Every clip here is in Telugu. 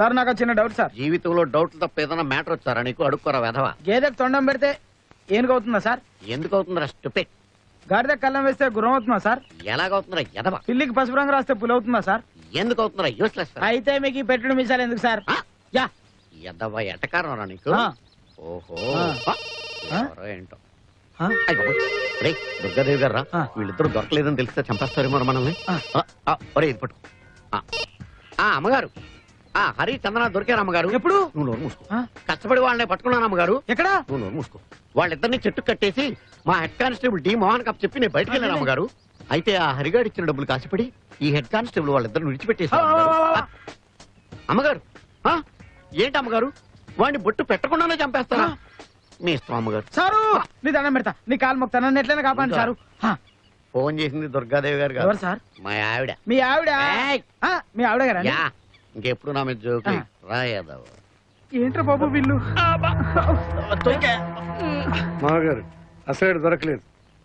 సార్ నాకు చిన్న డౌట్ సార్. జీవితంలో డౌట్ తప్ప ఏదైనా మ్యాటర్ వచ్చారా నీకు? అడుక్కోరా వెధవ. గేదెకు తొండం పెడితే ఏనుగవుతుందా సార్? ఎందుకు అవుతుందిరా స్టూపిడ్ గాడిద కళ్ళం వేస్తే గుర్రం అవుతుందా సార్? ఎలాగవుతుందిరా ఎదవ పిల్లికి పసుపు రంగు రాస్తే పులి అవుతుందా సార్? ఎందుకు అవుతుందిరా యూస్లెస్ అయితే మీకు ఈ పెట్టుడు మిసాలు ఎందుకు సార్? యా. ఎదవ ఎటకారం రా నీకు? ఆ. ఓహో. ఆ. ఆ. ఆ? ఎవరో ఏంటో? ఆ? అయ్ బాబోయ్. రేయ్, దుర్గాదేవి గారు రా. ఆ. వీళ్ళిద్దరు దొరకలేదని తెలిస్తే చంపేస్తారేమో మనల్ని. ఆ. ఆ, ఆ, ఒరే ఇది పట్టు. ఆ. ఆ, అమ్మగారు. ఆ హరి చందన దొరికారు అమ్మగారు ఎప్పుడు? నువ్వు నోరు మూసుకో. ఆ? కష్టపడి వాళ్ళని పట్టుకున్నాను అమ్మగారు ఎక్కడా? నువ్వు నోరు మూసుకో. వాళ్ళిద్దరిని చెట్టు కట్టేసి మా హెడ్ కానిస్టేబుల్ డి మోహన్ కప్ చెప్పి నేను బయటికి వెళ్ళాను అమ్మగారు అయితే ఆ హరిగాడు ఇచ్చిన డబ్బులు కాసిపడి ఈ హెడ్ కానిస్టేబుల్ వాళ్ళిద్దరిని విడిచిపెట్టేశారు అమ్మగారు. ఆ? ఏంటి అమ్మగారు వాడిని బొట్టు పెట్టకుండానే చంపేస్తారా? మీ ఇష్టం అమ్మగారు సారు నీ దండం పెడతా. నీ కాలు మొక్తా నన్ను ఎట్లయినా కాపాడి సారు. ఆ, ఫోన్ చేసింది దుర్గాదేవి గారు కాదు. సార్? మా ఆవిడ. మీ ఆవిడ? ఏయ్! ఆ, మీ ఆవిడ గారా యా. ఇంకెప్పుడు నా మీద జోకి. రాయదవ ఏంట్రా బాబు వీళ్ళు? మామగారు అసలు దొరకలేదు.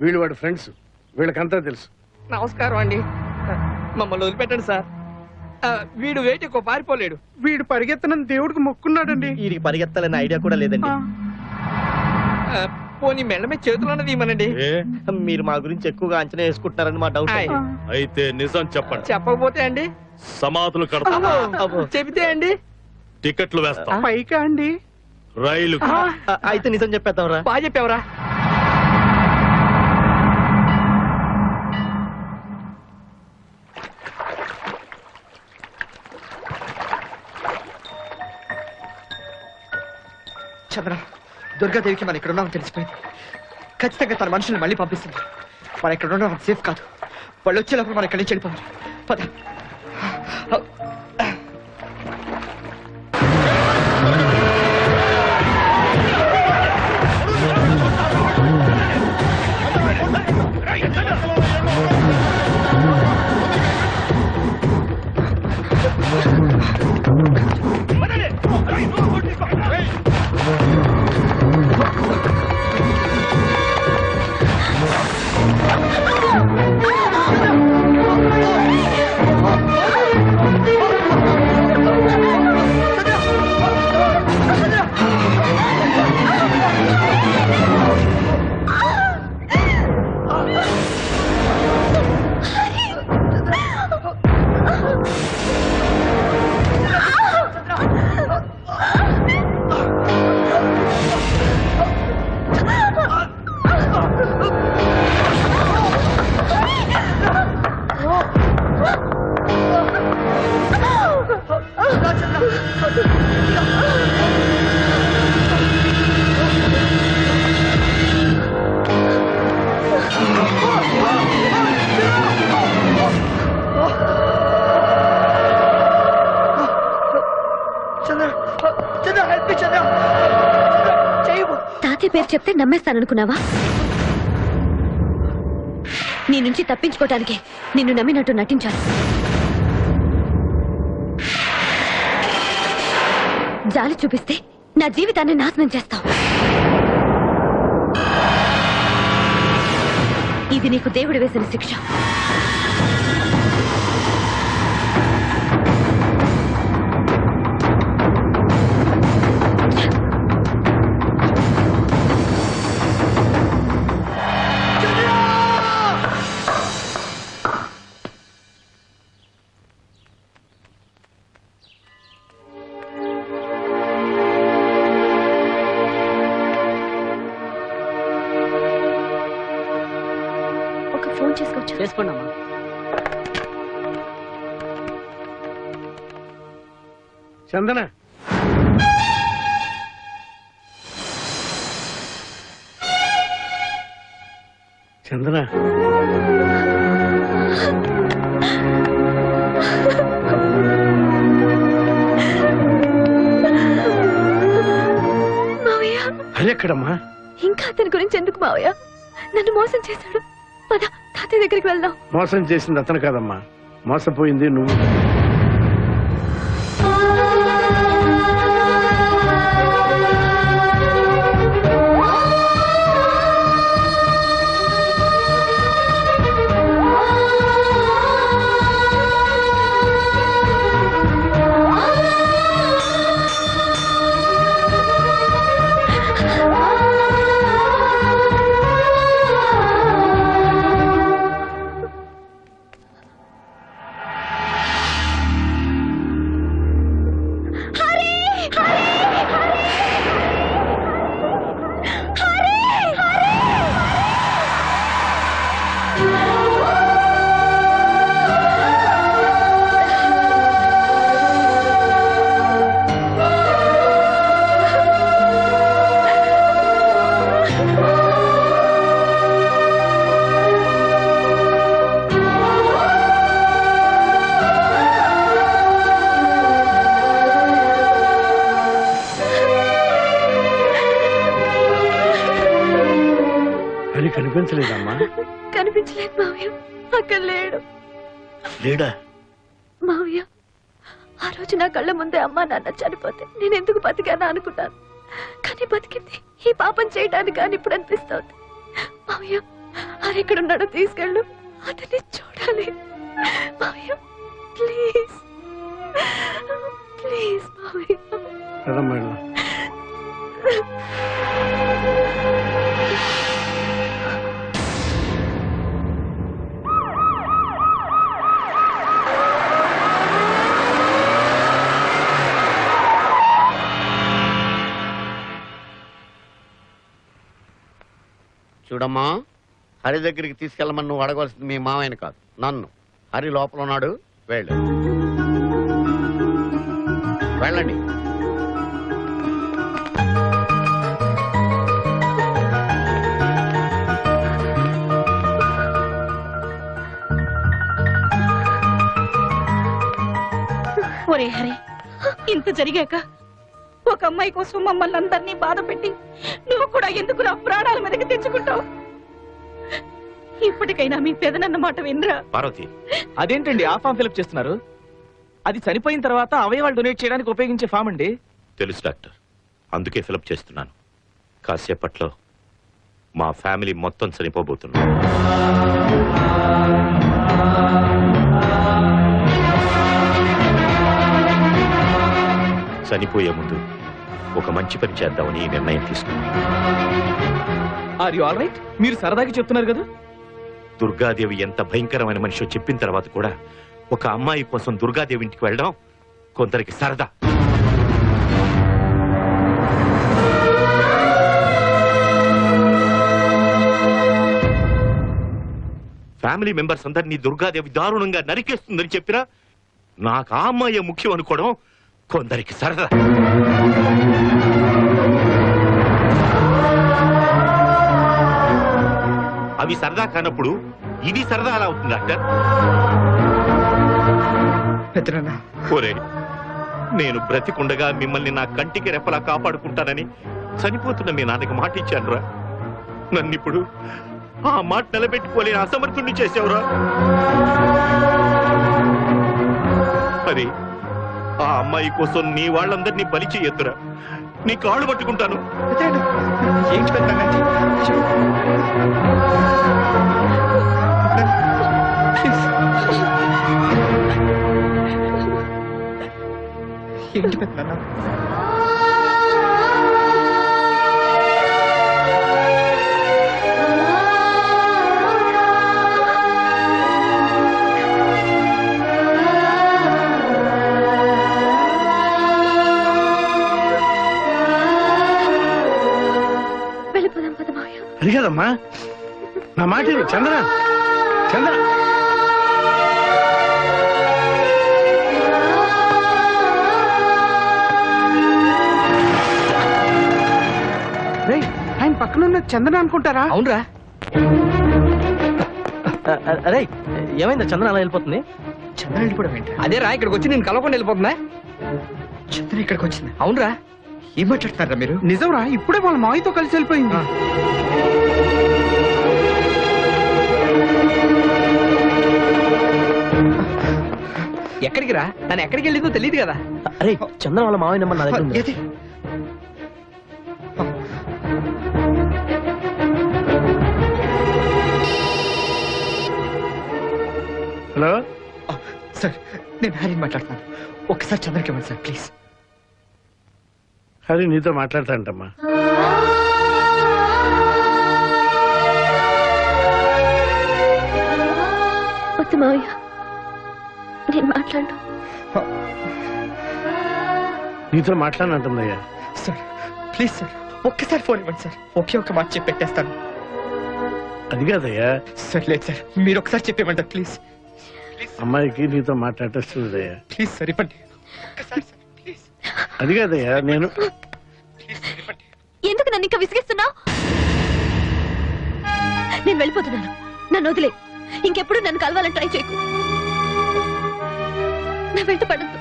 వీళ్ళు వాడి ఫ్రెండ్స్. వీళ్ళకంతా తెలుసు. నమస్కారం అండి. మమ్మల్ని వదిలిపెట్టండి సార్. వీడు వేటి ఎక్కువ పారిపోలేడు. వీడు పరిగెత్తనని దేవుడికి మొక్కున్నాడండి. వీరికి పరిగెత్తాలనే ఐడియా కూడా లేదండి. పోనీ మెళ్ళ మీద చేతులు అన్నది ఇమ్మనండి ఏ? మీరు మా గురించి ఎక్కువగా అంచనా వేసుకుంటున్నారని మా డౌట్. అయితే నిజం చెప్పండి. చెప్పకపోతే అండి సమాధులు కడతాం. చెబితే అండి? టికెట్లు వేస్తాం. పైకా అండి? రైలు అయితే నిజం చెప్పేద్దాం రా. బాగా చెప్పావురా. చంద్ర దుర్గాదేవికి మనం ఇక్కడ ఉన్నామని తెలిసిపోయింది. ఖచ్చితంగా తన మనుషుల్ని మళ్ళీ పంపిస్తుంది. మనం ఇక్కడ ఉండడం సేఫ్ కాదు. వాళ్ళు వచ్చేటప్పుడు మనం ఇక్కడి నుంచి వెళ్ళిపోవాలి. పద. తాతయ్య పేరు చెప్తే నమ్మేస్తాననుకున్నావా? నీ నుంచి తప్పించుకోవటానికి నిన్ను నమ్మినట్టు నటించాను జాలి చూపిస్తే నా జీవితాన్ని నాశనం చేస్తావు. ఇది నీకు దేవుడు వేసిన శిక్ష. ఫోన్ చేసుకోవచ్చు. చేసుకోండి అమ్మా చందన. చందన. మావయ్య. అది ఎక్కడమ్మా? ఇంకా అతని గురించి ఎందుకు మావయ్య? నన్ను మోసం చేశాడు. తాతయ్య దగ్గరికి వెళ్దాం. మోసం చేసింది అతను కాదమ్మా. మోసపోయింది నువ్వు. లేడా. మావయ్య ఆ రోజు నా కళ్ళ ముందే అమ్మా నాన్న చనిపోతే నేను ఎందుకు బతికానా అనుకున్నాను. కానీ బతికింది ఈ పాపం చేయడానికి కానీ ఇప్పుడు అనిపిస్తోంది. మావయ్య ఆరెక్కడున్నాడో తీసుకెళ్ళు. అతన్ని చూడాలి. మావయ్య ప్లీజ్. ప్లీజ్ మావయ్య. చూడమ్మా హరి దగ్గరికి తీసుకెళ్ళమని నువ్వు అడగవలసింది మీ మామయ్యని కాదు నన్ను. హరి లోపల ఉన్నాడు వెళ్ళు. వెళ్ళండి. ఒరే హరి ఇంత జరిగాక ఒక అమ్మాయి కోసం మమ్మల్ని అందరినీ బాధ పెట్టి నువ్వు కూడా ఎందుకు నా ప్రాణాల మీదకి తెచ్చుకుంటావు? ఇప్పటికైనా మీ పెదనన్న మాట వినరా? పార్వతి. అదేంటండి ఆ ఫామ్ ఫిల్అప్ చేస్తున్నారు? అది చనిపోయిన తర్వాత అవయవాలు డొనేట్ చేయడానికి ఉపయోగించే ఫామ్ అండి? తెలుసు డాక్టర్. అందుకే ఫిలప్ చేస్తున్నాను. కాసేపట్లో మా ఫ్యామిలీ మొత్తం చనిపోబోతున్నాం చనిపోయే ముందు ఒక మంచి పని చేద్దామని ఈ నిర్ణయం తీసుకున్నాను ఆర్ యు ఆల్ రైట్ మీరు సరదాగా చెప్తున్నారు కదా? దుర్గాదేవి ఎంత భయంకరమైన మనిషో చెప్పిన తర్వాత కూడా ఒక అమ్మాయి కోసం దుర్గాదేవి ఇంటికి వెళ్ళడం కొందరికి సరదా. ఫ్యామిలీ మెంబర్స్ అందరినీ దుర్గాదేవి దారుణంగా నరికేస్తుందని చెప్పినా నాకు ఆ అమ్మాయి ముఖ్యం అనుకోవడం కొందరికి సరదా. అవి సరదా కానప్పుడు ఇది సరదా అలా అవుతుంది డాక్టర్. ఒరే నేను బ్రతికుండగా మిమ్మల్ని నా కంటికి రెప్పలా కాపాడుకుంటానని చనిపోతున్న మీ నాన్నకి మాట ఇచ్చానురా. నన్నిప్పుడు ఆ మాట నిలబెట్టుకోలేని అసమర్థుణ్ణి చేసావురా మరి ఆ అమ్మాయి కోసం నీ వాళ్ళందరినీ బలి చేయొద్దురా. నీ కాళ్ళు పట్టుకుంటాను. పెద్దనన్నా, ఏంటి పెద్ద కదమ్మా. నా మాట విను. చంద్ర చంద్ర రేయ్, ఆయన పక్కన ఉన్న చందన అనుకుంటారా? అవునరా. అరే ఏమైందా? చంద్ర అలా వెళ్ళిపోతుంది? చంద్ర వెళ్ళిపోవడం ఏంటి? అదే రా ఇక్కడికి వచ్చి నేను కలవకుండా వెళ్ళిపోతుందా? చంద్ర ఇక్కడికి వచ్చింది. అవునరా. ఏం మాట్లాడుతున్నారా మీరు? నిజంరా? ఇప్పుడే వాళ్ళ మావితో కలిసి వెళ్ళిపోయింది. ఎక్కడికి రా? తను ఎక్కడికి వెళ్ళిందో తెలియదు కదా. అరే చంద్ర వాళ్ళ మావయ్య నెంబర్ నా దగ్గర ఉంది. ఏది? హలో? సార్ నేను హరిని మాట్లాడుతున్నాను. ఒకసారి చంద్రకి ఇవ్వండి సార్ ప్లీజ్. హరి నీతో మాట్లాడతాంటమ్మా వద్దు మావయ్య. నేను మాట్లాడు నీతో మాట్లాడనంటుందయ్యా సార్ ప్లీజ్ సార్ ఒక్కసారి ఫోన్ ఇవ్వండి సార్. ఒకే ఒక్క మాట చెప్పి పెట్టేస్తాను. అది కాదయ్యా. సార్ లేదు సార్ మీరు ఒకసారి చెప్పేమంటారు ప్లీజ్. అమ్మాయికి నీతో మాట్లాడేస్తుందయ్యా. ప్లీజ్ సార్ ఇవ్వండి. ఒక్కసారి సార్. అది కాదయ్యా నేను ఎందుకు నన్ను ఇంకా విసిగిస్తున్నావు? నేను వెళ్ళిపోతున్నాను. నన్ను వదిలే. ఇంకెప్పుడు నన్ను కలవాలని ట్రై చేయకు. నా వెంట పడద్దు.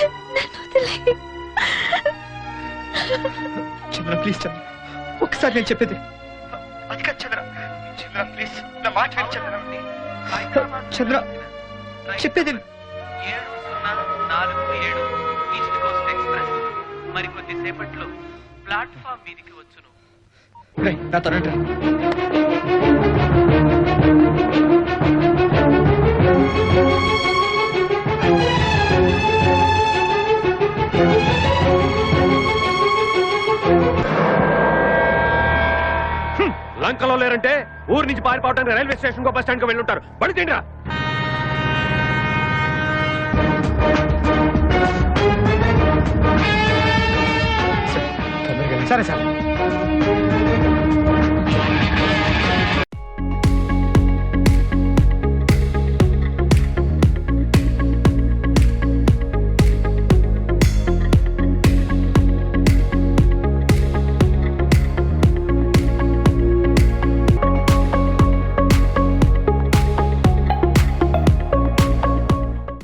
నన్ను వదిలే. చంద్ర ప్లీజ్ చంద్ర. ఒకసారి నేను చెప్పేది. అది కాదు చంద్ర. చంద్ర ప్లీజ్ నా మాట విను, చంద్ర. చంద్ర చెప్పేది. ఏడు నాలుగు ఏడు ఈస్ట్ కోస్ట్ ఎక్స్ప్రెస్. మరికొద్ది సేపట్లో ప్లాట్ఫామ్ మీదికి వచ్చును. నా లంకలో లేరంటే ఊరు నుంచి పారిపోవడానికి రైల్వే స్టేషన్ కో బస్ స్టాండ్కి వెళ్ళుంటారు. బడి తిండ్రా సరే సార్.